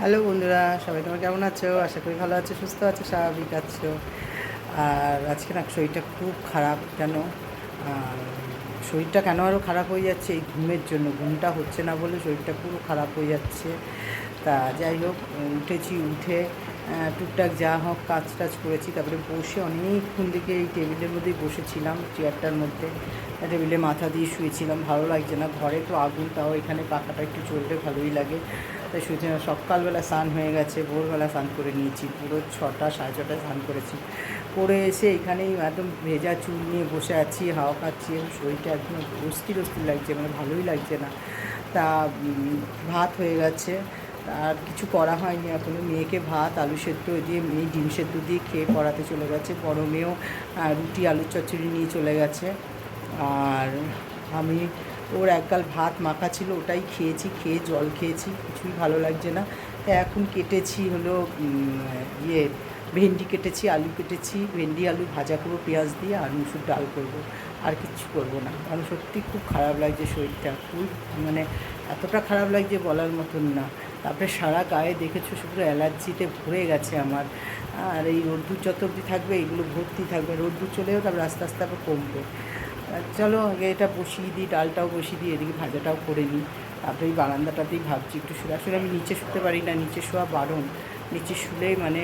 Hello বন্ধুরা, সবাই তোমার কেমন আছো? আশা করি ভালো আছো, সুস্থ আছো, স্বাভাবিক আছো। আর আজকে না শরীরটা খুব খারাপ কেন শরীরটা কেন আরও খারাপ হয়ে যাচ্ছে? এই ঘুমের জন্য, ঘুমটা হচ্ছে না বলে শরীরটা পুরো খারাপ হয়ে যাচ্ছে। তা যাই হোক, উঠেছি, উঠে টুকটাক যা হোক কাজ টাজ করেছি, তারপরে বসে অনেকক্ষণ থেকে এই টেবিলের মধ্যেই বসেছিলাম, চেয়ারটার মধ্যে। টেবিলে মাথা দিয়ে শুয়েছিলাম, ভালো লাগছে না। ঘরে তো আগুন, তাও এখানে পাখাটা একটু চললে ভালোই লাগে। তাই শুয়েছিলাম সকালবেলা স্নান হয়ে গেছে, ভোরবেলা স্নান করে নিয়েছি। পুরো ছটা, সাড়ে ছটায় স্নান করেছি। করে এসে এখানেই একদম ভেজা চুল নিয়ে বসে আছি, হাওয়া খাচ্ছি শরীরটা একদম অস্থির অস্থির লাগছে মানে ভালোই লাগছে না। তা ভাত হয়ে গেছে। আর কিছু করা হয়নি। এখনও মেয়েকে ভাত, আলু সেদ্ধ দিয়ে মেয়ে ডিম সেদ্ধ দিয়ে খেয়ে পড়াতে চলে গেছে। বড় মেয়েও রুটি, আলুর চচ্চড়ি নিয়ে চলে গেছে। আর আমি, ওর একগাল ভাত মাখা ছিল, ওটাই খেয়েছি, খেয়ে জল খেয়েছি, কিছুই ভালো লাগছে না। তাই এখন কেটেছি হলো ইয়ে ভেন্ডি কেটেছি, আলু কেটেছি, ভেন্ডি, আলু ভাজা করব, পেঁয়াজ দিয়ে, আর মুসুর ডাল করব। আর কিচ্ছু করব না। কারণ সত্যি খুব খারাপ লাগছে শরীরটা, খুব মানে এতটা খারাপ লাগছে বলার মতন না। তারপরে সারা গায়ে দেখেছ শুধু অ্যালার্জিতে ভরে গেছে আমার। আর এই রোদ্দুর যত অবধি থাকবে, এগুলো ভর্তি থাকবে। রোদ্দুর চলেও তারপর আস্তে আস্তে আবার কমবে। চলো, আগে এটা বসিয়ে দিই, ডালটাও বসিয়ে দিই, এদিকে ভাজাটাও করে নিই। তারপরে এই বারান্দাটাতেই ভাবছি একটু শুয়ে। আসলে আমি নিচে শুতে পারি না, নিচে শোয়া বারণ। নিচে শুলেই মানে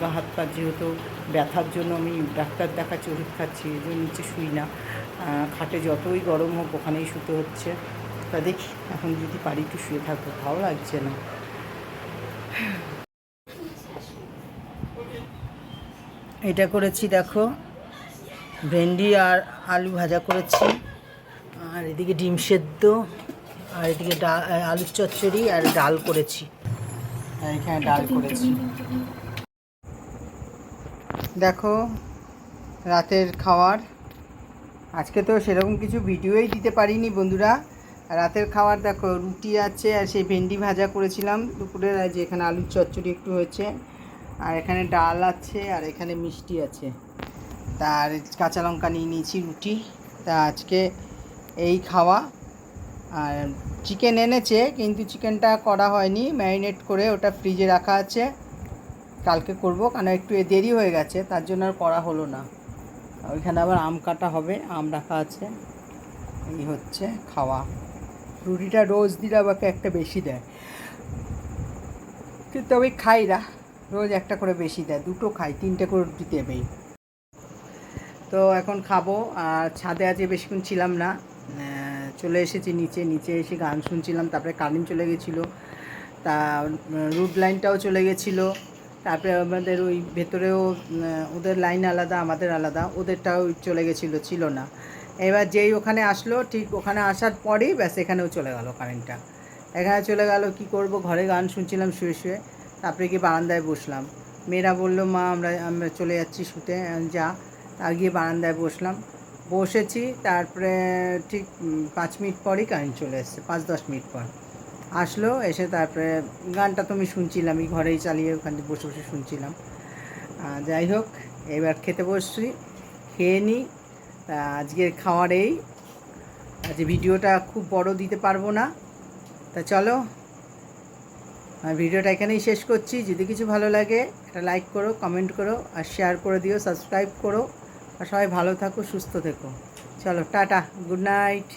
গা হাত পা যেহেতু ব্যথার জন্য আমি ডাক্তার দেখাচ্ছি, ওষুধ খাচ্ছি এই জন্য নিচে শুই না। খাটে যতই গরম হোক ওখানেই শুতে হচ্ছে। তা দেখি। এখন যদি পারি একটু শুয়ে থাকব, ভালো লাগছে না। এটা করেছি দেখো, ভেন্ডি আর আলু ভাজা করেছি। আর এদিকে ডিম সেদ্ধ, আর এদিকে ডাল আলুর চচ্চড়ি আর ডাল করেছি। এখানে ডাল করেছি। দেখো, রাতের খাওয়ার। আজকে তো সেরকম কিছু ভিডিওই দিতে পারিনি বন্ধুরা। রাতের খাবার দেখো, রুটি আছে আর সেই ভেন্ডি ভাজা করেছিলাম দুপুরের, আর এখানে আলুর চচ্চড়ি একটু হয়েছে। আর এখানে ডাল আছে আর এখানে মিষ্টি আছে। তার কাঁচা লঙ্কা নিয়ে নিয়েছি রুটি। তা আজকে এই খাওয়া। আর চিকেন এনেছে, কিন্তু চিকেনটা করা হয়নি। ম্যারিনেট করে ওটা ফ্রিজে রাখা আছে। কালকে করব কারণ একটু দেরি হয়ে গেছে, তার জন্য আর করা হলো না। ওইখানে আবার আম কাটা হবে, আম রাখা আছে। এই হচ্ছে খাওয়া। রুটিটা রোজ দিলে আমাকে একটা বেশি দেয়। কিন্তু আমি খাই না, রোজ একটা করে বেশি দেয়, দুটো খাই, তিনটে করে রুটি দেবেই তো এখন খাব, আর ছাদে আজকে বেশিক্ষণ ছিলাম না চলে এসেছি নিচে নিচে এসে গান শুনছিলাম, তারপরে কারেন্ট চলে গেছিল, তা রুট লাইনটাও চলে গেছিল, তারপরে আমাদের ওই ভেতরেও ওদের লাইন আলাদা, আমাদের আলাদা, ওদেরটাও চলে গেছিল, ছিল না। এবার যেই ওখানে আসলো, ঠিক ওখানে আসার পরেই ব্যাস এখানেও চলে গেল কারেন্টটা এখানে চলে গেল, কি করব? ঘরে গান শুনছিলাম, শুয়ে শুয়ে। তারপরে গিয়ে বারান্দায় বসলাম। মেয়েরা বলল, মা, আমরা আমরা চলে যাচ্ছি শুতে যা। তা গিয়ে বারান্দায় বসলাম। বসেছি, তারপরে ঠিক পাঁচ মিনিট পরই কারেন্ট চলে এসছে, পাঁচ দশ মিনিট পর। আসলো, এসে তারপরে গানটা তো আমি শুনছিলাম এই ঘরেই চালিয়ে ওখান থেকে বসে বসে শুনছিলাম। যাই হোক, এবার খেতে বসছি। খেয়ে নিই তা আজকের খাওয়ার এই আজ ভিডিওটা খুব বড় দিতে পারব না। তা চলো ভিডিওটা এখানেই শেষ করছি। যদি কিছু ভালো লাগে, একটা লাইক করো কমেন্ট করো, আর শেয়ার করে দিও সাবস্ক্রাইব করো। আর সবাই ভালো থাকো, সুস্থ থেকো। চলো, টাটা গুড নাইট